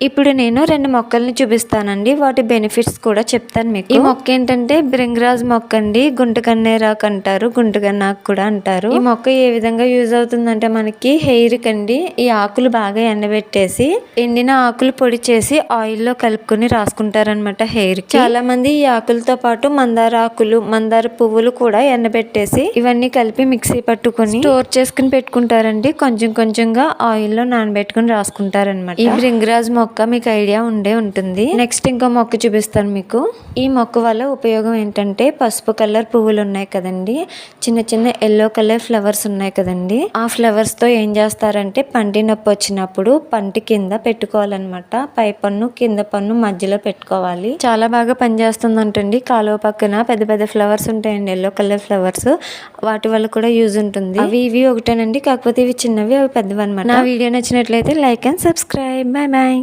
ఇప్పుడు నేను రెండు మొక్కల్ని చూపిస్తానండి. వాటి బెనిఫిట్స్ కూడా చెప్తాను మీకు. ఈ మొక్క ఏంటంటే బ్రింగరాజ్ మొక్క అండి. గుంట కన్నేరాకు అంటారు. గుంట కన్నాకు కూడా అంటారు. ఈ మొక్క ఏ విధంగా యూజ్ అవుతుందంటే మనకి హెయిర్ కండి ఈ ఆకులు బాగా ఎండబెట్టేసి ఎండిన ఆకులు పొడి చేసి ఆయిల్లో కలుపుకొని రాసుకుంటారనమాట హెయిర్కి చాలా మంది ఈ ఆకులతో పాటు మందార ఆకులు మందార పువ్వులు కూడా ఎండబెట్టేసి ఇవన్నీ కలిపి మిక్సీ పట్టుకొని స్టోర్ చేసుకుని పెట్టుకుంటారండి. కొంచెం కొంచెంగా ఆయిల్లో నానబెట్టుకుని రాసుకుంటారనమాట ఈ భృంగరాజ్ మొక్క మొక్క మీకు ఐడియా ఉండే ఉంటుంది. నెక్స్ట్ ఇంకో మొక్క చూపిస్తాను మీకు. ఈ మొక్క వల్ల ఉపయోగం ఏంటంటే పసుపు కలర్ పువ్వులు ఉన్నాయి కదండి. చిన్న చిన్న ఎల్లో కలర్ ఫ్లవర్స్ ఉన్నాయి కదండి. ఆ ఫ్లవర్స్తో ఏం చేస్తారంటే పంటి నొప్పి వచ్చినప్పుడు పంటి కింద పెట్టుకోవాలన్నమాట. పై పన్ను కింద పన్ను మధ్యలో పెట్టుకోవాలి. చాలా బాగా పనిచేస్తుంది అంటండి కాలువ పక్కన పెద్ద పెద్ద ఫ్లవర్స్ ఉంటాయండి. ఎల్లో కలర్ ఫ్లవర్స్ వాటి వల్ల కూడా యూజ్ ఉంటుంది. అవి ఇవి ఒకటేనండి. కాకపోతే ఇవి చిన్నవి అవి పెద్దవి అనమాట నా వీడియో నచ్చినట్లయితే like and subscribe bye bye